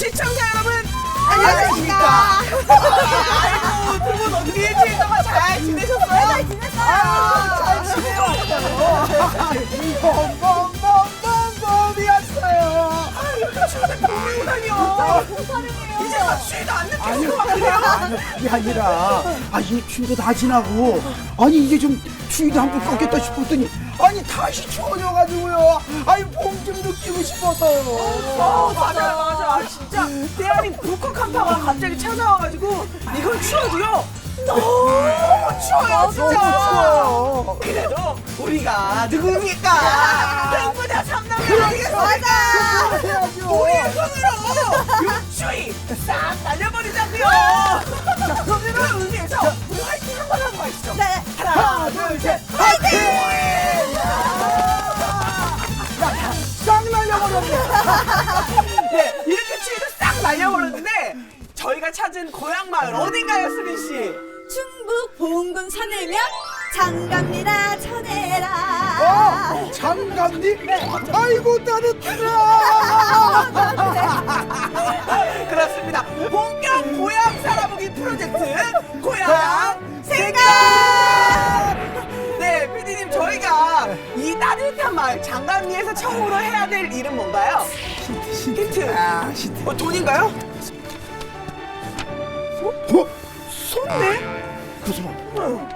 시청자 여러분 안녕하십니까. 아이고 두분 어떻게 일주일 동안 잘 지내셨어요? 잘 지냈어요. 아, 잘 지내왔어요. 봄봄봄봄봄이었어요. 아 이렇게 추운데 봄이 오다니요. 봄사랑해요. 막 쉬도 안 느끼는 것 같아요. 아니, 그게 아니라, 아, 이 추위도 다 지나고, 아니, 이제 좀 추위도 한번 꺾였다 싶었더니, 아니, 다시 추워져가지고요. 아니, 봄 좀 느끼고 싶어서요. 어, 맞아요, 맞아요. 아, 진짜 대한민 북극 한파가 갑자기 찾아와가지고 이건 추워도요. 너무 추워요, 진짜. 너무 추워요. 그래도 우리가 누굽니까? 행보자 삼남매 아니겠습니까? 해야죠. 우리의 손으로 요 추위 싹 날려버리자고요. 자, 이런 의미에서 우리 화이팅 한 번 하고 가시죠. 네. 하나, 둘, 셋, 싹 날려버렸네. 네, 이렇게 추위를 싹 날려버렸는데 저희가 찾은 고향 마을 어딘가요, 수빈 씨? 충북 보은군 산해면 장갑니다 천해라. 어, 장갑니? 아이고, 따뜻하다. 그렇습니다. 본격 고향 살아보기 프로젝트 고향 생각. 네, PD님 저희가 이 따뜻한 마을 장감리에서 처음으로 해야 될 일은 뭔가요? 힌트. 아, 시트. 어, 돈인가요? 어? 손네? 그래서 봐.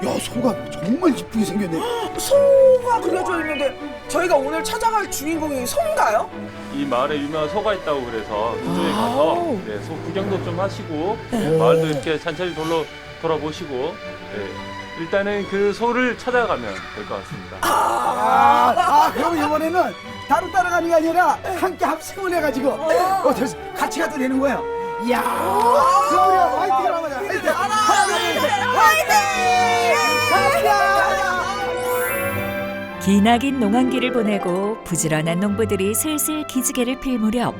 야, 소가 정말 이쁘게 생겼네. 소가 그려져 있는데 저희가 오늘 찾아갈 주인공이 소인가요? 이 마을에 유명한 소가 있다고 그래서 그쪽에 가서 네, 소 구경도 좀 하시고 네, 마을도 이렇게 천천히 돌로 돌아보시고 네, 일단은 그 소를 찾아가면 될 것 같습니다. 아, 아, 그럼 이번에는 따로 따라가는 게 아니라 함께 합심을 해가지고 어, 됐어. 같이 가도 되는 거예요. 우리 화이팅을 한번 하자. 화이팅! 하나, 둘, 셋, 화이팅! 기나긴 농한기를 보내고 부지런한 농부들이 슬슬 기지개를 필 무렵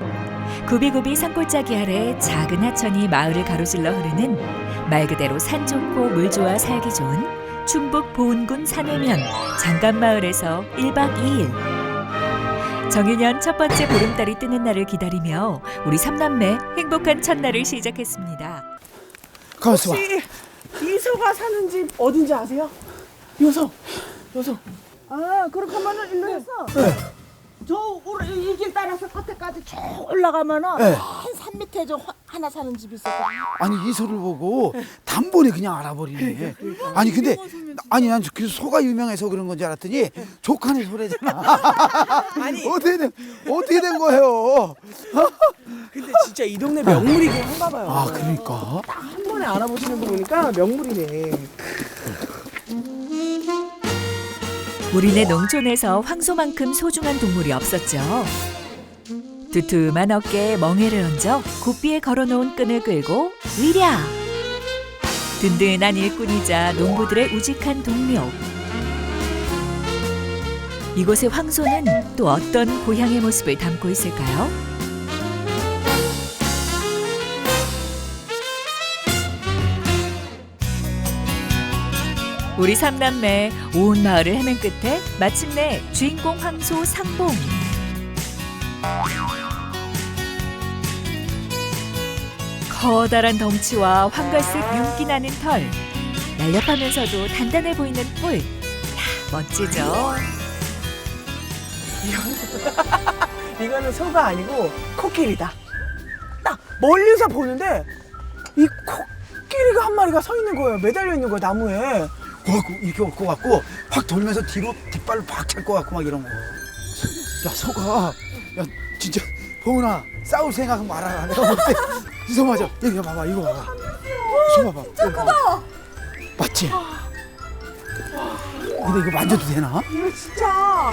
구비구비 산골짜기 아래 작은 하천이 마을을 가로질러 흐르는 말 그대로 산 좋고 물 좋아 살기 좋은 충북 보은군 산해면 장간마을에서 1박 2일 정유년 첫 번째 보름달이 뜨는 날을 기다리며 우리 삼남매 행복한 첫날을 시작했습니다. 가만있어 봐. 혹시 이 소가 사는 집 어딘지 아세요? 요소. 요소. 아, 그렇게 하면은 일로 해서 네. 저이길 따라서 밭에까지 쭉 올라가면은 네. 한 산 밑에 저 화- 하나 사는 집이 있어. 아니 이 소를 보고 단번에 그냥 알아버리네. 아니 근데 아니 난 그 소가 유명해서 그런 건 줄 알았더니 조카네 소래잖아. 아니. 어떻게 된 어떻게 된 거예요? 근데 진짜 이 동네 명물이긴 한가 봐요. 아 그러니까. 한 번에 알아보시는 거 보니까 명물이네. 우리네 농촌에서 황소만큼 소중한 동물이 없었죠. 두툼한 어깨에 멍에를 얹어 굽비에 걸어놓은 끈을 끌고 위랴! 든든한 일꾼이자 농부들의 우직한 동료. 이곳의 황소는 또 어떤 고향의 모습을 담고 있을까요? 우리 삼남매 온 마을을 헤맨 끝에 마침내 주인공 황소 상봉. 커다란 덩치와 황갈색 윤기 나는 털, 날렵하면서도 단단해 보이는 뿔. 야, 멋지죠? 이거는 소가 아니고 코끼리다. 딱 멀리서 보는데 이 코끼리가 한 마리가 서 있는 거예요. 매달려 있는 거예요 나무에. 그갖고 이렇게 올 것 같고 확 돌면서 뒤로 뒷발로 팍찰것 같고 막 이런 거. 야 소가 야 진짜 보은아 싸울 생각은 말아라. 내가 볼 때. 이소 맞아. 여기 봐봐 이거 봐봐. 소 봐봐. 진짜 크다. 맞지? 근데 이거 만져도 되나? 이거 진짜.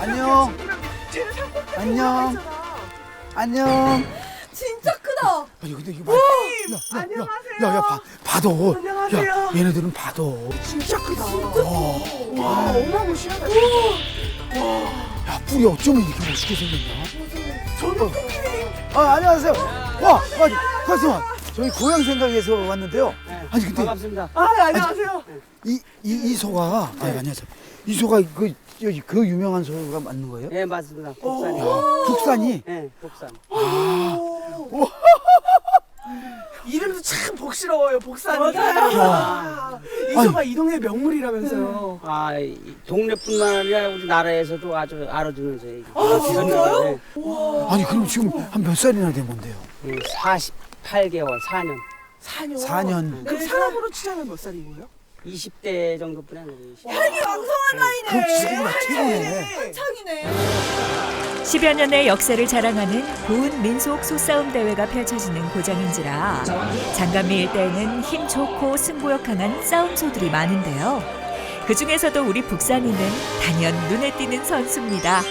안녕. 안녕. 안녕. 진짜. 아니 근데 이거 봐. 야, 야, 야, 안녕하세요. 야, 야, 봐. 봐도. 안녕하세요. 야, 얘네들은 봐도. 진짜 크다. 와, 어마무시하다. 야, 뿔이 어쩌면 이렇게 멋있게 생겼냐? 저는 코끼리. 아, 안녕하세요. 와, 아니, 가슴아. 저희 고향 생각에서 왔는데요. 아니 근데 아, 네, 안녕하세요. 이, 이, 이 소가 아니 안녕하세요. 이 소가 그 여기 그 유명한 소가 맞는 거예요? 예, 맞습니다. 국산이. 국산이 예, 국산. 이름도 참 복스러워요, 복산이. 맞아요. 이소가 이 동네 명물이라면서요. 아, 이 동네뿐만 아니라 우리 나라에서도 아주 알아주는 소예요. 아, 진짜요? 네. 아니 그럼 지금 한 몇 살이나 된 건데요? 예, 48개월, 4년. 4년. 4년. 그럼 사람으로 치자면 몇 살인 거예요? 20대 정도뿐이 아니에요. 20대. 왕성한 나이네. 그럼 지금 나 최고네. 한창이네. 10여 년의 역사를 자랑하는 고운 민속 소싸움 대회가 펼쳐지는 고장인지라 장감리 일대에는 힘 좋고 승부욕 강한 싸움소들이 많은데요. 그 중에서도 우리 북산이는 단연 눈에 띄는 선수입니다.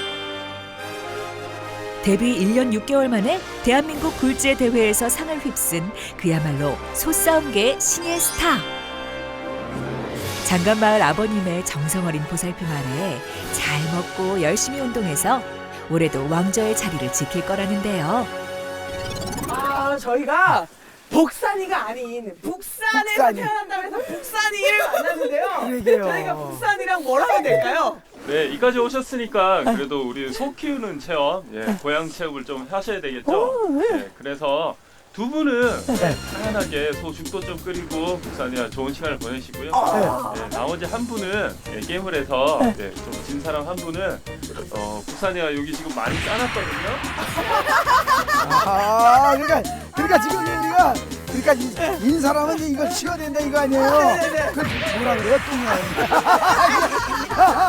데뷔 1년 6개월 만에 대한민국 굴제 대회에서 상을 휩쓴 그야말로 소싸움계의 신예 스타. 장간마을 아버님의 정성 어린 보살핌 아래 잘 먹고 열심히 운동해서 올해도 왕저의 자리를 지킬 거라는데요. 아, 저희가 복산이가 아닌 북산에서 북산이. 태어난다고 해서 북산이를 만났는데요. 그러게요. 저희가 북산이랑 뭘 하면 될까요? 네, 이까지 오셨으니까 그래도 우리 소 키우는 체험, 예, 고양 체험을 좀 하셔야 되겠죠. 네, 그래서 두 분은 편안하게 소 죽도 좀 끓이고 북산이와 좋은 시간을 보내시고요. 예, 나머지 한 분은 예, 게임을 해서 예, 좀진 사람 한 분은 어, 북산이가 여기 지금 많이 짜놨거든요. 아 그러니까 그러니까 지금 우리가 그러니까 이, 인 사람은 이제 이걸 치워야 된다 이거 아니에요? 그 뭐라 그래요? 뚱이야.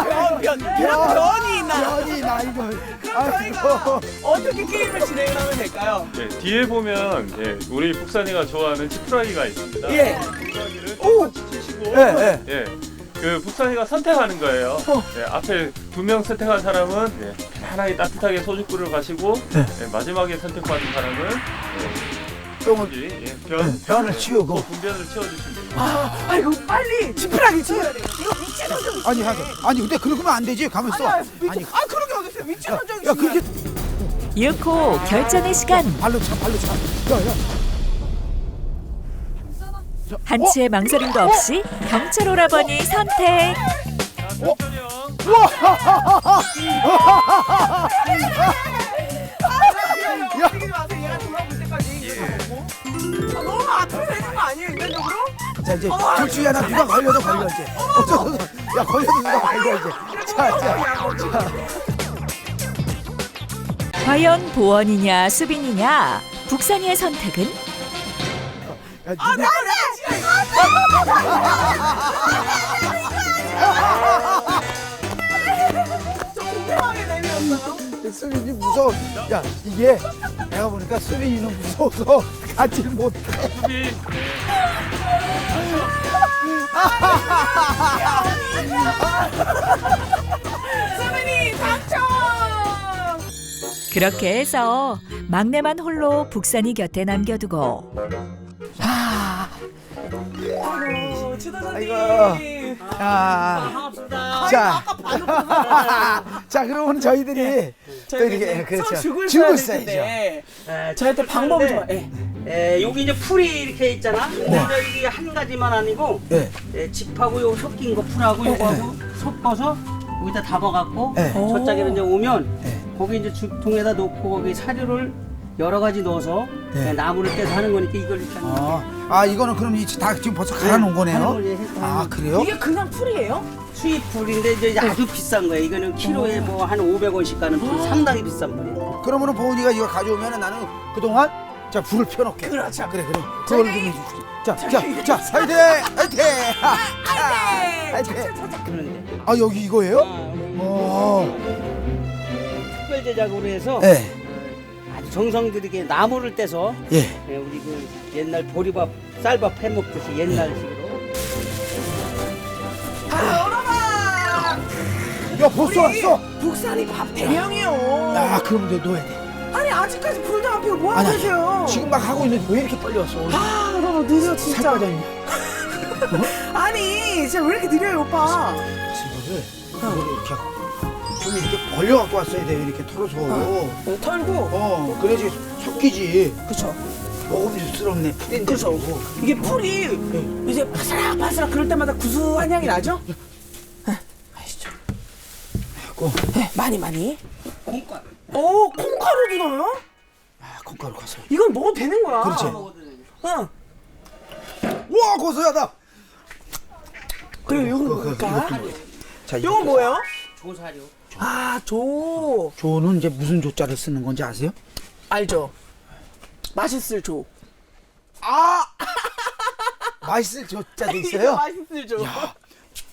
변, 변, 변, 변이 있나? 변이 나 이거. 그럼 저희가 어떻게 게임을 진행을 하면 될까요? 예, 뒤에 보면 예, 우리 북산이가 좋아하는 지푸라기가 있습니다. 예. 똑같이 치시고 예 예. 예. 그 북산이가 선택하는 거예요. 예, 앞에 두 명 선택한 사람은 예, 편안하게 따뜻하게 소주구를 가시고 예, 마지막에 선택받은 사람은 예, 똥을 예, 변, 변을 치우고. 또 분변을 채워주시면. 아, 아이고 빨리 지푸라기 치워야 돼요. 이거 위치 선정. 아니 하자. 아니 근데 그러면 안 되지. 가만 있어. 아니, 아니. 아니, 아 그런 게 어딨어요? 위치 선정이 야 그렇게 이윽고 결전의 시간. 발로 차 발로 차. 야야. 한치의 망설임도 없이 경찰 오라버니 선택. 자, 변철형. 야, 움직이지 마세요. 얘가 돌아볼 때까지. 아, 너무 앞에서 있는 거 아니에요, 인간적으로? 자 이제 둘 중에 하나 누가 걸려도 걸려 이제. 어쩌서 야 걸려도 누가 걸려 이제. 자 자. 과연 보원이냐 수빈이냐 북산이의 선택은 야, 아, 누가- 나, 나, 수빈이 무서워. 야 이게 내가 보니까 수빈이는 무서워서 가지 못해. 수비. 수빈이 당첨! 그렇게 해서 막내만 홀로 북산이 곁에 남겨두고 아이고, 지도자님. 아이고. 자. 반갑습니다. 자. 자 그러면 저희들이 또 저희가 이렇게 이제 그렇죠. 서 죽을 죽을 써야 써야죠. 텐데 예, 저한테 방법을 좀 예. 예, 여기 이제 풀이 이렇게 있잖아. 근데 이게 한 가지만 아니고 네. 예, 짚하고 요 섞인 거 풀하고 요거하고 섞어서 여기다 담아갖고 네. 저쪽에 이제 오면 네. 거기 이제 죽통에다 놓고 거기 사료를 여러 가지 넣어서 네. 예, 나무를 떼서 하는 거니까 이걸 거예요. 아, 아 이거는 그럼 이 다 지금 벌써 갈아 놓은 거네요. 하는 걸 이제 해서 아 하는 그래요? 이게 그냥 풀이에요? 수입 풀인데 이제 아주 비싼 거예요. 이거는 키로에 뭐 한 500원씩 가는 풀 상당히 비싼 풀이에요. 그러면 보은이가 이거 가져오면 나는 그동안 자 불을 펴놓게. 그렇죠. 그래 그래. 그걸 좀 해주시죠. 자자자 화이팅 화이팅 화이팅. 그런데 아 여기 이거예요? 아, 여기 어. 특별 제작으로 해서 네. 아주 정성 들이게 나무를 떼서 예. 예, 우리 그 옛날 보리밥 쌀밥 해 먹듯이 옛날식으로 아, 여러분! 야 벌써 왔어. 북산이 밥 대령이요. 야 그럼 너 넣어야 돼. 아니 아직까지 불도 안 피고 뭐 하고 계세요? 지금 막 하고 있는데 왜 이렇게 빨리 왔어? 아 너무 느려 살 진짜. 빠졌니? 아니 진짜 왜 이렇게 느려요 오빠? 이거를 이거를 이렇게 좀 이렇게 벌려 갖고 왔어야 돼 이렇게 털어서. 어, 털고. 어 그래야지 섞이지. 그쵸. 먹음직스럽네. 그쵸. 이게 풀이 이제 바스락 바스락 그럴 때마다 구수한 향이 나죠? 아, 아시죠? 갖고 네, 많이 많이. 콩과 오 콩가루도 넣어요? 아 콩가루 가서. 이건 먹어도 되는 거야. 그렇지. 응. 와 고소하다. 그리고 이건 그거, 그거, 뭘까? 이것도 자 이건 뭐예요? 조사료. 아 조. 조는 이제 무슨 조자를 쓰는 건지 아세요? 알죠. 맛있을 조. 아 맛있을 조자도 있어요. 맛있을 조. 야,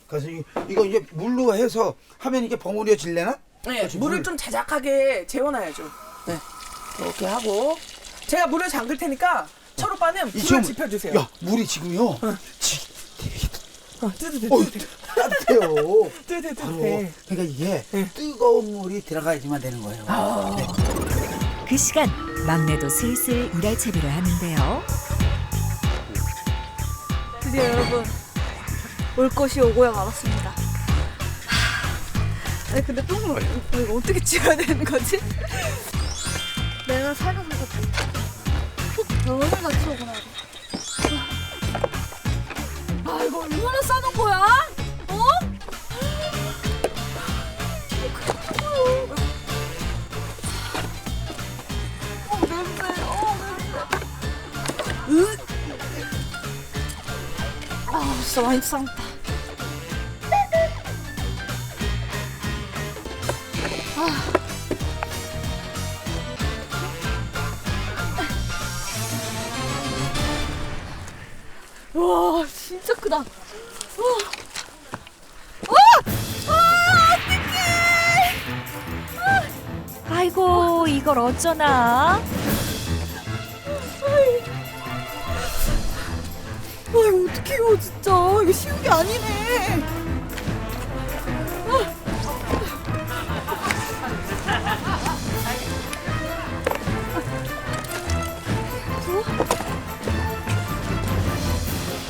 그래서 이, 이거 이제 물로 해서 하면 이게 버무려질래나? 네, 물을 좀 자작하게 재워놔야죠. 네, 이렇게 하고 제가 물을 잠글 테니까 철 오빠는 이 불을 지금- 지펴주세요. 야 물이 지금요. 지, 어, 뜨뜻해, 어, 뜨뜻해, 따뜻해요. 그러니까 이게 네. 뜨거운 물이 들어가야지만 되는 거예요. 아. 네. 그 시간 막내도 슬슬 일할 채비를 하는데요. 드디어 여러분 올 것이 오고야 말았습니다. 하, 아니 근데 똥을 이거 어떻게 치워야 되는 거지? 내가 살려서 푹 오늘 같이 오구나. 아 이거 얼마나 싸는 거야? 어? 어 냄새, 어 냄새. 으. 아 진짜 많이 쌌다. 아. 크다. 와. 아이고 이걸 어쩌나? 아 이거 어떻게 이거 진짜 이거 쉬운 게 아니네.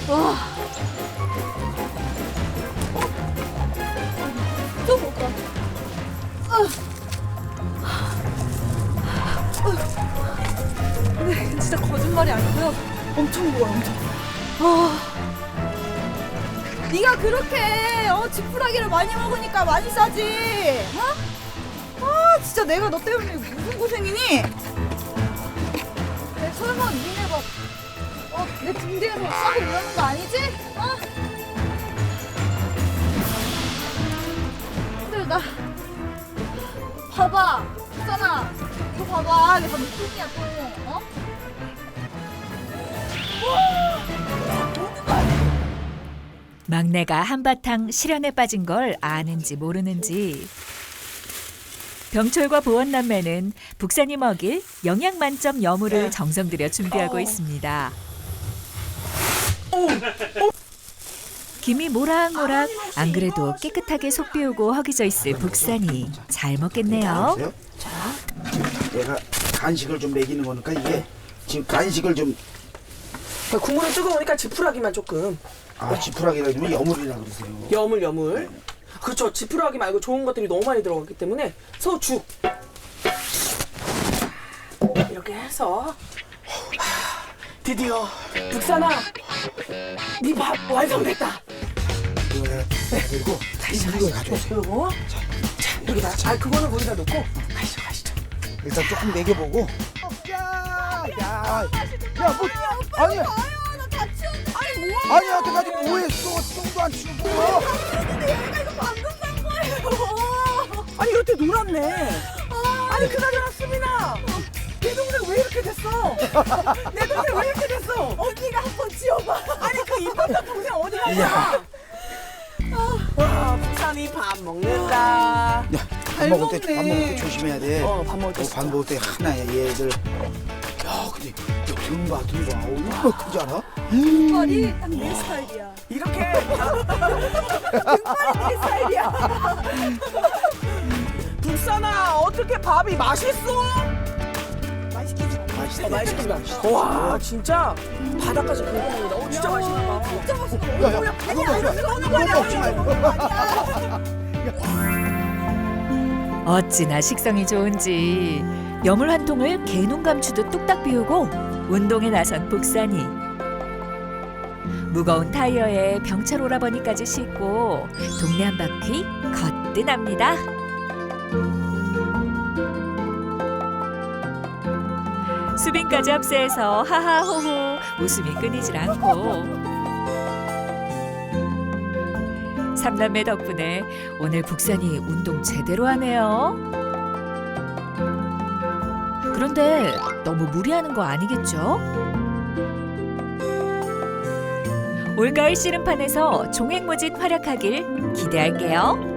와. 근데 진짜 거짓말이 아니고요. 엄청 무거워, 엄청. 아. 네가 그렇게 어 지푸라기를 많이 먹으니까 많이 싸지. 어? 아 진짜 내가 너 때문에 무슨 고생이니? 내 설마 니네 막 어 내 등 뒤에서 싸고 이러는 거 아니지? 어? 힘들다. 봐봐, 있잖아. 이거 봐봐, 내가 무슨이야 또. 어? 막내가 한바탕 실현에 빠진 걸 아는지 모르는지 병철과 보원남매는 북산이 먹일 영양 만점 여물을 정성 들여 준비하고 있습니다. 김이 모락모락 안 그래도 깨끗하게 속 비우고 허기져 있을 북산이 잘 먹겠네요. 보세요. 자, 내가 간식을 좀 먹이는 거니까 이게 지금 간식을 좀 국물은 뜨거우니까 지푸라기만 조금 아, 지푸라기라 그러면 여물이라 그러세요. 여물 여물. 그렇죠. 지푸라기 말고 좋은 것들이 너무 많이 들어갔기 때문에 소죽 이렇게 해서 하, 드디어 북산아 네 밥 완성됐다. 그리고 이거 가져오세요. 그리고 자 여기다 아 그거는 거기다 놓고 가시죠 가시죠. 일단 조금 먹여보고. 야, 야, 야, 뭐, 아니, 나 같이 온다. 아니 뭐야? 아니, 여태까지 뭐 했어? 똥도 안 치고. 뭐. 얘가 이거 방금 산 거예요. 아니 이럴 때 놀았네. 아니 그나저나 수민아 내 동생 왜 이렇게 됐어? 내 동생 왜 이렇게 됐어? 언니가 한번 지어봐. 아니 그 이뻤던 동생 어디. 거야? 와 북산이 밥 먹는다. 야, 밥 먹을 때, 밥 먹을 때 조심해야 돼. 어, 밥 먹을 때 어, 진짜. 밥 먹을 때 하나야, 얘들. 야, 근데 등 봐, 등 봐. 얼마나 크지 않아? 머리 딱내 스타일이야. 이렇게 내 스타일이야. 북산아 어떻게 밥이 맛있어? 어, 맛있겠지 맛있어. 와 진짜 바닥까지. 어 진짜 맛있나 봐. 진짜 맛있어. 야, 야, 먹지 마. 그거 먹지 말고. 어찌나 식성이 좋은지 여물 한 통을 개눈 감추듯 뚝딱 비우고 운동에 나선 복산이 무거운 타이어에 병철 오라버니까지 싣고 동네 한 바퀴 거뜬합니다. 수빈까지 합세해서 하하호호 웃음이 끊이질 않고 삼남매 덕분에 오늘 북산이 운동 제대로 하네요. 그런데 너무 무리하는 거 아니겠죠? 올가을 씨름판에서 종횡무진 활약하길 기대할게요.